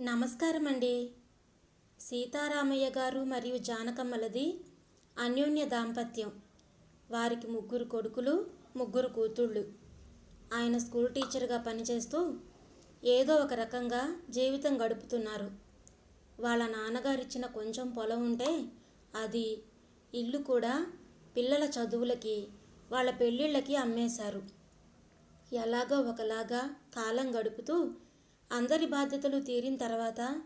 నమస్కారం అండి సీతారామయ్య గారు మరియు జానకమ్మలది అన్యోన్య దాంపత్యం. వారికి ముగ్గురు కొడుకులు ముగ్గురు కూతుళ్ళు. ఆయన స్కూల్ టీచర్గా పనిచేస్తూ ఏదో ఒక రకంగా జీవితం గడుపుతున్నారు. వాళ్ళ నాన్నగారిచ్చిన కొంచెం పొలం ఉంటే అది ఇల్లు కూడా పిల్లల చదువులకి వాళ్ళ పెళ్ళిళ్ళకి అమ్మేశారు. ఎలాగో ఒకలాగా కాలం గడుపుతూ అందరి బాధ్యతలు తీరిన తర్వాత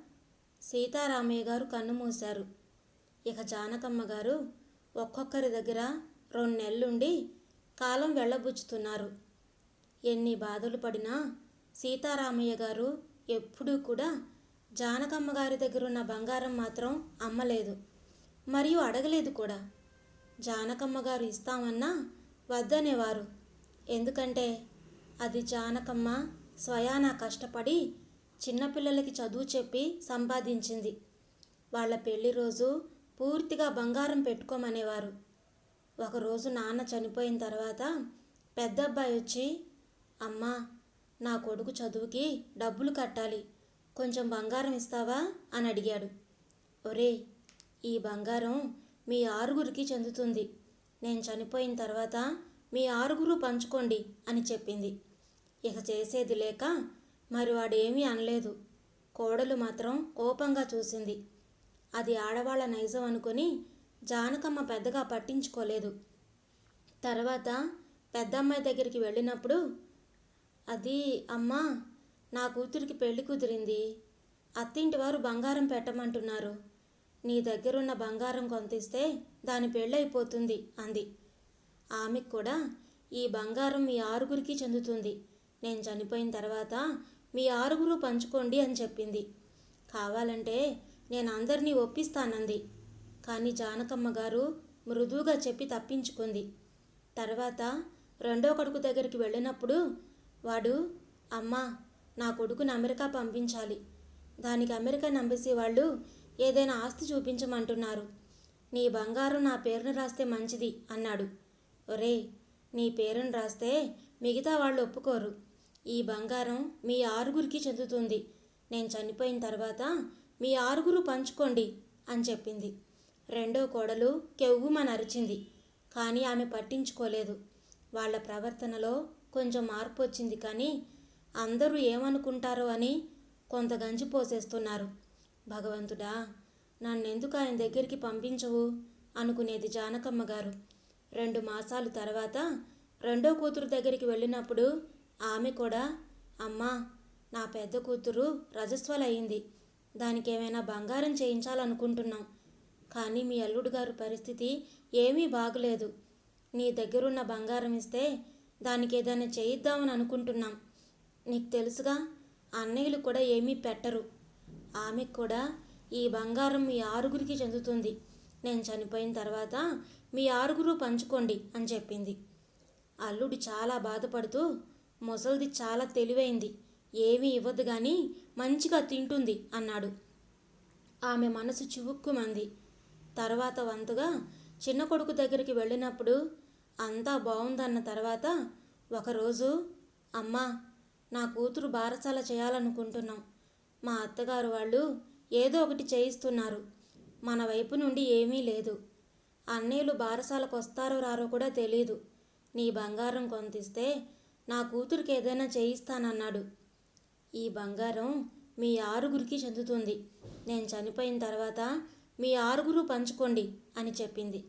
సీతారామయ్య గారు కన్నుమూశారు ఇక జానకమ్మ గారు ఒక్కొక్కరి దగ్గర రెండు నెలలుండి కాలం వెళ్ళబుచ్చుతున్నారు. ఎన్ని బాధలు పడినా సీతారామయ్య గారు ఎప్పుడూ కూడా జానకమ్మ గారి దగ్గర ఉన్న బంగారం మాత్రం అమ్మలేదు మరియు అడగలేదు కూడా. జానకమ్మ గారు ఇస్తామన్నా వద్దనేవారు. ఎందుకంటే అది జానకమ్మ స్వయాన కష్టపడి చిన్నపిల్లలకి చదువు చెప్పి సంపాదించింది. వాళ్ళ పెళ్ళి రోజు పూర్తిగా బంగారం పెట్టుకోమనేవారు. ఒకరోజు నాన్న చనిపోయిన తర్వాత పెద్ద అబ్బాయి వచ్చి అమ్మా నా కొడుకు చదువుకి డబ్బులు కట్టాలి. కొంచెం బంగారం ఇస్తావా? అని అడిగాడు. ఒరే ఈ బంగారం మీ ఆరుగురికి చెందుతుంది. నేను చనిపోయిన తర్వాత మీ ఆరుగురు పంచుకోండి అని చెప్పింది. ఇక చేసేది లేక మరి వాడేమీ అనలేదు. కోడలు మాత్రం కోపంగా చూసింది. అది ఆడవాళ్ళ నైజం అనుకొని జానకమ్మ పెద్దగా పట్టించుకోలేదు. తర్వాత పెద్దమ్మాయి దగ్గరికి వెళ్ళినప్పుడు అది అమ్మా నా కూతురికి పెళ్ళి కుదిరింది. అత్తింటి వారు బంగారం పెట్టమంటున్నారు. నీ దగ్గరున్న బంగారం కొంతిస్తే దాని పెళ్ళైపోతుంది అంది. ఆమెకు కూడా ఈ బంగారం మీ ఆరుగురికి చెందుతుంది. నేను చనిపోయిన తర్వాత మీ ఆరుగురు పంచుకోండి అని చెప్పింది. కావాలంటే నేను అందరినీ ఒప్పిస్తానంది. కానీ జానకమ్మ గారు మృదువుగా చెప్పి తప్పించుకుంది. తర్వాత రెండో కొడుకు దగ్గరికి వెళ్ళినప్పుడు వాడు అమ్మా నా కొడుకుని అమెరికా పంపించాలి. దానికి అమెరికా నంబేసి వాళ్ళు ఏదైనా ఆస్తి చూపించమంటున్నారు. నీ బంగారం నా పేరును రాస్తే మంచిది అన్నాడు. ఒరే నీ పేరును రాస్తే మిగతా వాళ్ళు ఒప్పుకోరు. ఈ బంగారం మీ ఆరుగురికి చెందుతుంది. నేను చనిపోయిన తర్వాత మీ ఆరుగురు పంచుకోండి అని చెప్పింది. రెండో కోడలు కెవ్వుమని అరిచింది కానీ ఆమె పట్టించుకోలేదు. వాళ్ళ ప్రవర్తనలో కొంచెం మార్పు వచ్చింది కానీ అందరూ ఏమనుకుంటారో అని కొంత గంజి పోసేస్తున్నారు. భగవంతుడా నన్నెందుకు ఆయన దగ్గరికి పంపించవు? అనుకునేది జానకమ్మ గారు. రెండు మాసాలు తర్వాత రెండో కూతురు దగ్గరికి వెళ్ళినప్పుడు ఆమె కూడా అమ్మా నా పెద్ద కూతురు రజస్వలయ్యింది. దానికి ఏమైనా బంగారం చేయించాలనుకుంటున్నాం. కానీ మీ అల్లుడు గారు పరిస్థితి ఏమీ బాగలేదు. నీ దగ్గరున్న బంగారం ఇస్తే దానికి ఏదైనా చేయిద్దామని అనుకుంటున్నాం నీకు తెలుసుగా అన్నయ్యలు కూడా ఏమీ పెట్టరు. ఆమెకు కూడా ఈ బంగారం మీ ఆరుగురికి చెందుతుంది. నేను చనిపోయిన తర్వాత మీ ఆరుగురు పంచుకోండి అని చెప్పింది. అల్లుడు చాలా బాధపడుతూ ముసలిది చాలా తెలివైంది. ఏమీ ఇవ్వదు కానీ మంచిగా తింటుంది అన్నాడు. ఆమె మనసు చివుక్కుమంది. తర్వాత వంతుగా చిన్న కొడుకు దగ్గరికి వెళ్ళినప్పుడు అంతా బాగుందన్న తర్వాత ఒకరోజు అమ్మా నా కూతురు బారసాల చేయాలనుకుంటున్నాం. మా అత్తగారు వాళ్ళు ఏదో ఒకటి చేయిస్తున్నారు. మన వైపు నుండి ఏమీ లేదు. అన్నయ్యలు బారసాలకు వస్తారో రారో కూడా తెలియదు నీ బంగారం కొంతిస్తే నా కూతురికి ఏదైనా చేయిస్తానన్నాడు. ఈ బంగారం మీ ఆరుగురికి చెందుతుంది. నేను చనిపోయిన తర్వాత మీ ఆరుగురు పంచుకోండి అని చెప్పింది.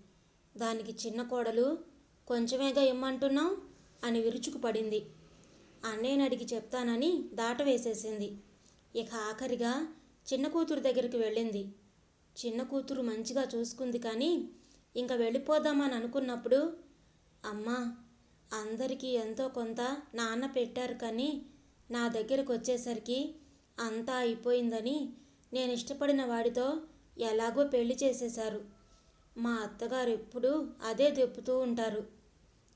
దానికి చిన్న కోడలు కొంచెమేగా ఇమ్మంటున్నావు? అని విరుచుకుపడింది. అన్నయ్యని అడిగి చెప్తానని దాట వేసేసింది ఇక ఆఖరిగా చిన్న కూతురు దగ్గరికి వెళ్ళింది. చిన్న కూతురు మంచిగా చూసుకుంది కానీ ఇంకా వెళ్ళిపోదామని అనుకున్నప్పుడు అమ్మా అందరికీ ఎంతో కొంత నాన్న పెట్టారు కానీ నా దగ్గరకు వచ్చేసరికి అంతా అయిపోయిందని నేను ఇష్టపడిన వాడితో ఎలాగో పెళ్ళి చేసేశారు. మా అత్తగారు ఎప్పుడూ అదే దెప్పుతూ ఉంటారు.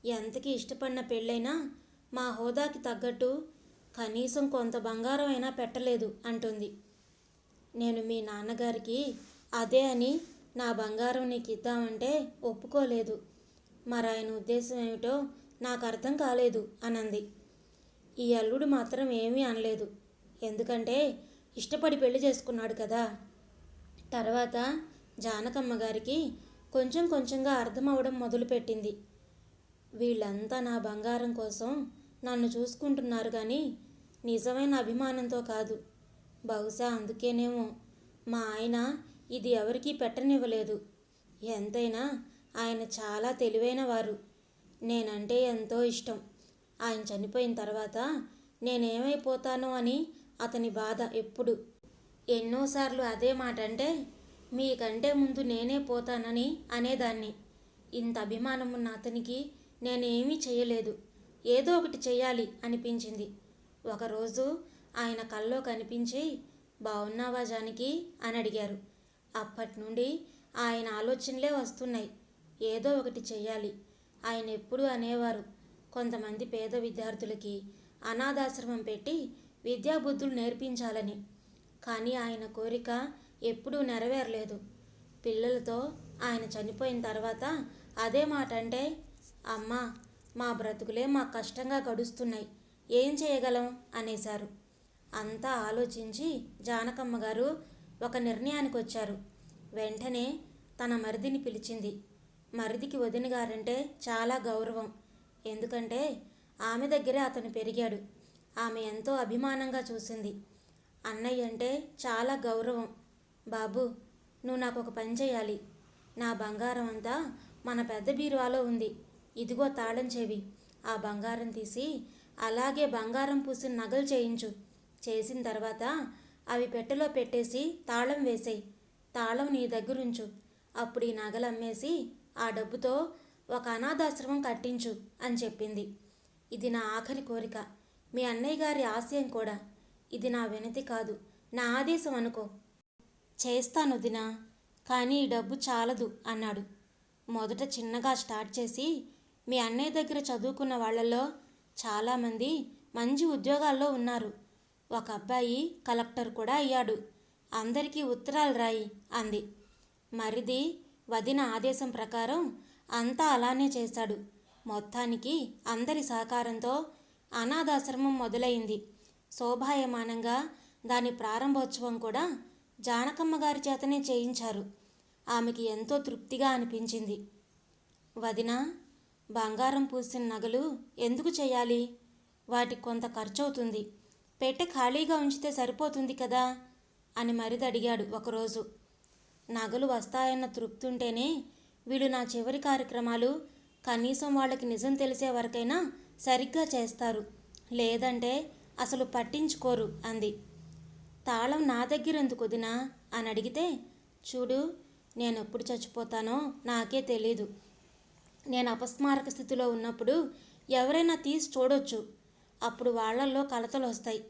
ఎంతకి ఇష్టపడిన పెళ్ళైనా మా హోదాకి తగ్గట్టు కనీసం కొంత బంగారం అయినా పెట్టలేదు అంటుంది. నేను మీ నాన్నగారికి అదే అని నా బంగారం నీకు ఇద్దామంటే ఒప్పుకోలేదు. మరి ఆయన ఉద్దేశం ఏమిటో నాకు అర్థం కాలేదు అనంది. ఈ అల్లుడు మాత్రం ఏమీ అనలేదు. ఎందుకంటే ఇష్టపడి పెళ్ళి చేసుకున్నాడు కదా. తర్వాత జానకమ్మ గారికి కొంచెం కొంచెంగా అర్థమవడం మొదలుపెట్టింది. వీళ్ళంతా నా బంగారం కోసం నన్ను చూసుకుంటున్నారు కానీ నిజమైన అభిమానంతో కాదు. బహుశా అందుకేనేమో మా ఆయన ఇది ఎవరికీ పెట్టనివ్వలేదు. ఎంతైనా ఆయన చాలా తెలివైన వారు. నేనంటే ఎంతో ఇష్టం. ఆయన చనిపోయిన తర్వాత నేనేమైపోతానో అని అతని బాధ ఎప్పుడు? ఎన్నోసార్లు అదే మాట అంటే మీకంటే ముందు నేనే పోతానని అనేదాన్ని. ఇంత అభిమానం ఉన్న అతనికి నేనేమీ చేయలేదు ఏదో ఒకటి చేయాలి అనిపించింది. ఒకరోజు ఆయన కల్లో కనిపించి బాగున్నావా జానికి? అని అడిగారు. అప్పటి నుండి ఆయన ఆలోచనలే వస్తున్నాయి. ఏదో ఒకటి చెయ్యాలి. ఆయన ఎప్పుడూ అనేవారు. కొంతమంది పేద విద్యార్థులకి అనాథాశ్రమం పెట్టి విద్యాబుద్ధులు నేర్పించాలని. కానీ ఆయన కోరిక ఎప్పుడూ నెరవేరలేదు. పిల్లలతో ఆయన చనిపోయిన తర్వాత అదే మాట అంటే అమ్మా మా బ్రతుకులే మా కష్టంగా గడుస్తున్నాయి. ఏం చేయగలం? అనేశారు. అంతా ఆలోచించి జానకమ్మ గారు ఒక నిర్ణయానికి వచ్చారు వెంటనే తన మరిదిని పిలిచింది. మరిదికి వదిన గారంటే చాలా గౌరవం. ఎందుకంటే ఆమె దగ్గరే అతను పెరిగాడు. ఆమె ఎంతో అభిమానంగా చూసింది. అన్నయ్య అంటే చాలా గౌరవం. బాబు నువ్వు నాకు ఒక పని చేయాలి. నా బంగారం అంతా మన పెద్ద బీరువాలో ఉంది. ఇదిగో తాళం చెవి. ఆ బంగారం తీసి అలాగే బంగారం పూసిన నగలు చేయించు. చేసిన తర్వాత అవి పెట్టెలో పెట్టేసి తాళం వేసేయి. తాళం నీ దగ్గరుంచు. అప్పుడు ఈ నగలు అమ్మేసి ఆ డబ్బుతో ఒక అనాథాశ్రమం కట్టించు అని చెప్పింది. ఇది నా ఆఖరి కోరిక. మీ అన్నయ్య గారి ఆశయం కూడా ఇది నా వినతి కాదు. నా ఆదేశం అనుకో. చేస్తాను దినా కానీ ఈ డబ్బు చాలదు అన్నాడు. మొదట చిన్నగా స్టార్ట్ చేసి మీ అన్నయ్య దగ్గర చదువుకున్న వాళ్ళల్లో చాలామంది మంచి ఉద్యోగాల్లో ఉన్నారు. ఒక అబ్బాయి కలెక్టర్ కూడా అయ్యాడు. అందరికీ ఉత్తరాలు రాయి అంది. మరిది వదిన ఆదేశం ప్రకారం అంతా అలానే చేశాడు మొత్తానికి అందరి సహకారంతో అనాథాశ్రమం మొదలైంది. శోభాయమానంగా దాని ప్రారంభోత్సవం కూడా జానకమ్మ గారి చేతనే చేయించారు. ఆమెకి ఎంతో తృప్తిగా అనిపించింది. వదిన బంగారం పూసిన నగలు ఎందుకు చేయాలి? వాటికి కొంత ఖర్చవుతుంది. పెట్టె ఖాళీగా ఉంచితే సరిపోతుంది కదా? అని మరిది అడిగాడు ఒకరోజు. నగలు వస్తాయన్న తృప్తి ఉంటేనే వీళ్ళు నా చివరి కార్యక్రమాలు కనీసం వాళ్ళకి నిజం తెలిసే వరకైనా సరిగ్గా చేస్తారు. లేదంటే అసలు పట్టించుకోరు అంది. తాళం నా దగ్గర ఎందుకు వదినా? అని అడిగితే చూడు నేను ఎప్పుడు చచ్చిపోతానో నాకే తెలీదు. నేను అపస్మారక స్థితిలో ఉన్నప్పుడు ఎవరైనా తీసి చూడొచ్చు. అప్పుడు వాళ్ళల్లో కలతలు వస్తాయి.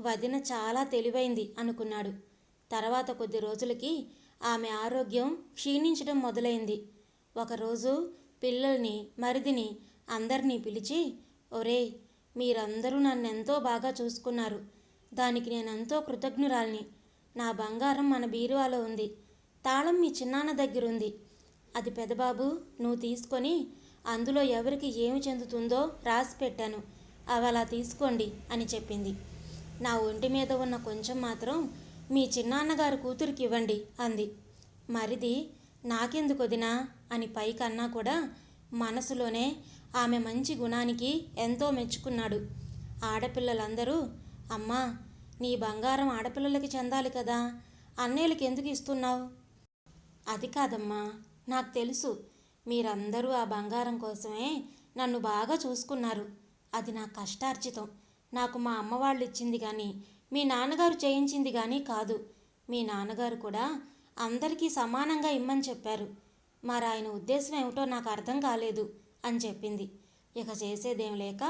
వదిన చాలా తెలివైంది అనుకున్నాడు. తర్వాత కొద్ది రోజులకి ఆమె ఆరోగ్యం క్షీణించడం మొదలైంది. ఒకరోజు పిల్లల్ని మరిదిని అందరినీ పిలిచి ఒరేయ్ మీరందరూ నన్ను ఎంతో బాగా చూసుకున్నారు. దానికి నేనెంతో కృతజ్ఞురాల్ని. నా బంగారం మన బీరువాలో ఉంది. తాళం మీ చిన్నాన్న దగ్గర ఉంది అది పెదబాబు నువ్వు తీసుకొని అందులో ఎవరికి ఏమి చెందుతుందో రాసి పెట్టాను. అవి అలా తీసుకోండి అని చెప్పింది. నా ఒంటి మీద ఉన్న కొంచెం మాత్రం మీ చిన్నాన్నగారు కూతురికి ఇవ్వండి అంది. మరిది నాకెందుకు వదినా? అని పైకన్నా కూడా మనసులోనే ఆమె మంచి గుణానికి ఎంతో మెచ్చుకున్నాడు. ఆడపిల్లలందరూ అమ్మా నీ బంగారం ఆడపిల్లలకి చెందాలి కదా అన్నయ్యలకి ఎందుకు ఇస్తున్నావు? అది కాదమ్మా నాకు తెలుసు మీరందరూ ఆ బంగారం కోసమే నన్ను బాగా చూసుకున్నారు. అది నా కష్టార్జితం. నాకు మా అమ్మ వాళ్ళు ఇచ్చింది కానీ మీ నాన్నగారు చేయించింది కానీ కాదు. మీ నాన్నగారు కూడా అందరికీ సమానంగా ఇమ్మని చెప్పారు. మరి ఆయన ఉద్దేశం ఏమిటో నాకు అర్థం కాలేదు అని చెప్పింది. ఇక చేసేదేం లేక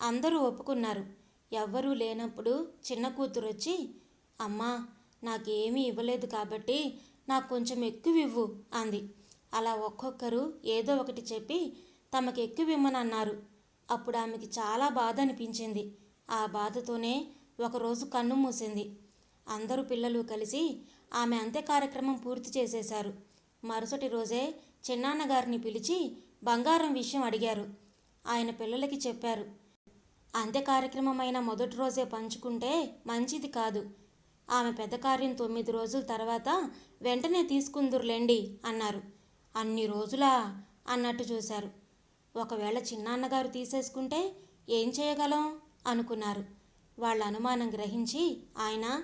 అందరూ ఒప్పుకున్నారు. ఎవ్వరూ లేనప్పుడు చిన్న కూతురు వచ్చి అమ్మా నాకేమీ ఇవ్వలేదు కాబట్టి నాకు కొంచెం ఎక్కువ ఇవ్వు అంది. అలా ఒక్కొక్కరు ఏదో ఒకటి చెప్పి తమకు ఎక్కువ ఇమ్మనన్నారు. అప్పుడు ఆమెకి చాలా బాధ అనిపించింది. ఆ బాధతోనే ఒకరోజు కన్ను మూసింది. అందరూ పిల్లలు కలిసి ఆమె అంత్య కార్యక్రమం పూర్తి చేసేశారు. మరుసటి రోజే చిన్నాన్నగారిని పిలిచి బంగారం విషయం అడిగారు. ఆయన పిల్లలకి చెప్పారు అంత్య కార్యక్రమమైన మొదటి రోజే పంచుకుంటే మంచిది కాదు. ఆమె పెద్ద కార్యం తొమ్మిది రోజుల తర్వాత వెంటనే తీసుకుందురులేండి అన్నారు. అన్ని రోజులా అన్నట్టు చూశారు. ఒకవేళ చిన్నాన్నగారు తీసేసుకుంటే ఏం చేయగలం? అనుకున్నారు. వాళ్ళ అనుమానం గ్రహించి ఆయన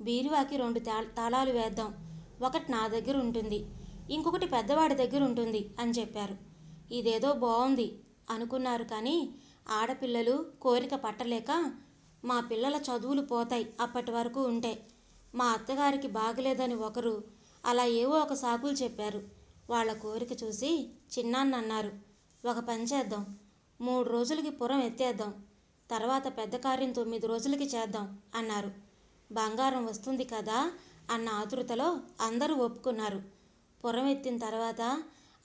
బీరువాకి రెండు తాళాలు వేద్దాం. ఒకటి నా దగ్గర ఉంటుంది ఇంకొకటి పెద్దవాడి దగ్గర ఉంటుంది అని చెప్పారు. ఇదేదో బాగుంది అనుకున్నారు కానీ ఆడపిల్లలు కోరిక పట్టలేక మా పిల్లల చదువులు పోతాయి అప్పటి వరకు ఉంటే. మా అత్తగారికి బాగలేదని ఒకరు అలా ఏవో ఒక సాకులు చెప్పారు. వాళ్ళ కోరిక చూసి చిన్నాన్న అన్నారు ఒక పని చేద్దాం మూడు రోజులకి పురం ఎత్తేద్దాం. తర్వాత పెద్ద కార్యం తొమ్మిది రోజులకి చేద్దాం అన్నారు. బంగారం వస్తుంది కదా అన్న ఆతృతలో అందరూ ఒప్పుకున్నారు. పురం ఎత్తిన తర్వాత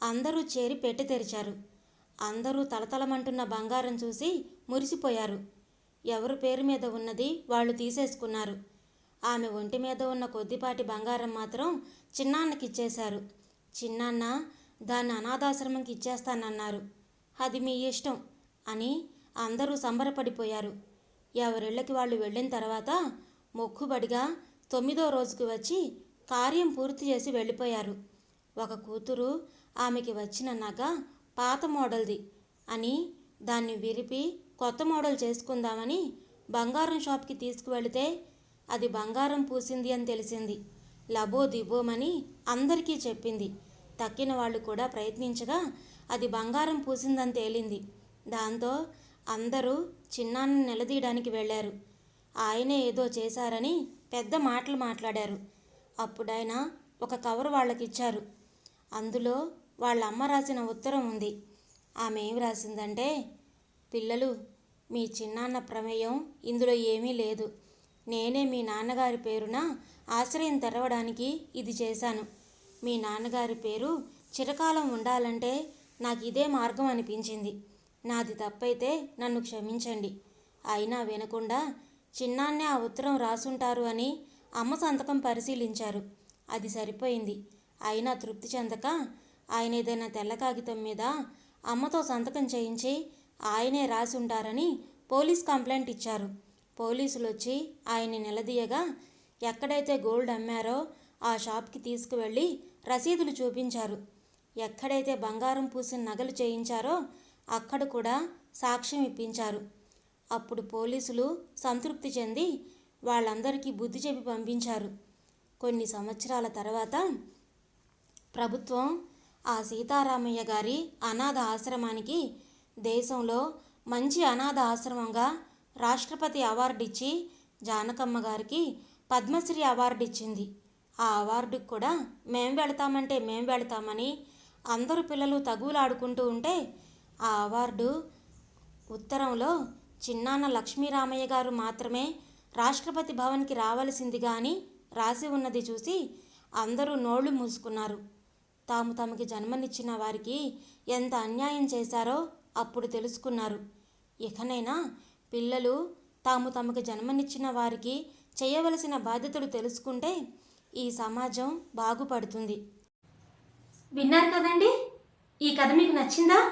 అందరూ చేరి పెట్టి తెరిచారు. అందరూ తలతలమంటున్న బంగారం చూసి మురిసిపోయారు. ఎవరు పేరు మీద ఉన్నది వాళ్ళు తీసేసుకున్నారు. ఆమె ఒంటి మీద ఉన్న కొద్దిపాటి బంగారం మాత్రం చిన్నాన్నకి ఇచ్చేశారు చిన్నాన్న దాన్ని అనాథాశ్రమంకి ఇచ్చేస్తానన్నారు అది మీ ఇష్టం అని అందరూ సంబరపడిపోయారు. ఎవరిళ్ళకి వాళ్ళు వెళ్ళిన తర్వాత మొక్కుబడిగా తొమ్మిదో రోజుకి వచ్చి కార్యం పూర్తి చేసి వెళ్ళిపోయారు. ఒక కూతురు ఆమెకి వచ్చిన నగ పాత మోడల్ది అని దాన్ని విరిపి కొత్త మోడల్ చేసుకుందామని బంగారం షాప్కి తీసుకువెళితే అది బంగారం పూసింది అని తెలిసింది. లబో దిబోమని అందరికీ చెప్పింది. తక్కిన వాళ్ళు కూడా ప్రయత్నించగా అది బంగారం పూసిందని తేలింది. దాంతో అందరూ చిన్నాన్ని నిలదీయడానికి వెళ్ళారు. ఆయనే ఏదో చేశారని పెద్ద మాటలు మాట్లాడారు. అప్పుడాయన ఒక కవర్ వాళ్ళకిచ్చారు. అందులో వాళ్ళ అమ్మ రాసిన ఉత్తరం ఉంది. ఆమె ఏం రాసిందంటే పిల్లలు మీ చిన్నాన్న ప్రమేయం ఇందులో ఏమీ లేదు. నేనే మీ నాన్నగారి పేరున ఆశ్రయం తెరవడానికి ఇది చేశాను. మీ నాన్నగారి పేరు చిరకాలం ఉండాలంటే నాకు ఇదే మార్గం అనిపించింది. నాది తప్పైతే నన్ను క్షమించండి. అయినా వినకుండా చిన్నాన్నే ఆ ఉత్తరం రాసుంటారు అని అమ్మ సంతకం పరిశీలించారు. అది సరిపోయింది. అయినా తృప్తి చెందక ఆయన ఏదైనా తెల్ల కాగితం మీద అమ్మతో సంతకం చేయించి ఆయనే రాసి ఉంటారని పోలీస్ కంప్లైంట్ ఇచ్చారు. పోలీసులు వచ్చి ఆయన్ని నిలదీయగా ఎక్కడైతే గోల్డ్ అమ్మారో ఆ షాప్కి తీసుకువెళ్ళి రసీదులు చూపించారు. ఎక్కడైతే బంగారం పూసిన నగలు చేయించారో అక్కడ కూడా సాక్ష్యం ఇప్పించారు. అప్పుడు పోలీసులు సంతృప్తి చెంది వాళ్ళందరికీ బుద్ధి చెప్పి పంపించారు. కొన్ని సంవత్సరాల తర్వాత ప్రభుత్వం ఆ సీతారామయ్య గారి అనాథ ఆశ్రమానికి దేశంలో మంచి అనాథ ఆశ్రమంగా రాష్ట్రపతి అవార్డు ఇచ్చి జానకమ్మ గారికి పద్మశ్రీ అవార్డు ఇచ్చింది. ఆ అవార్డుకు కూడా మేం వెళతామంటే మేం వెళతామని అందరు పిల్లలు తగులాడుకుంటూ ఉంటే ఆ అవార్డు ఉత్తరంలో చిన్నాన్న లక్ష్మీరామయ్య గారు మాత్రమే రాష్ట్రపతి భవన్కి రావలసిందిగా అని రాసి ఉన్నది చూసి అందరూ నోళ్ళు మూసుకున్నారు. తాము తమకి జన్మనిచ్చిన వారికి ఎంత అన్యాయం చేశారో అప్పుడు తెలుసుకున్నారు. ఇకనైనా పిల్లలు తాము తమకు జన్మనిచ్చిన వారికి చేయవలసిన బాధ్యతలు తెలుసుకుంటే ఈ సమాజం బాగుపడుతుంది. విన్నారు కదండి? ఈ కథ మీకు నచ్చిందా?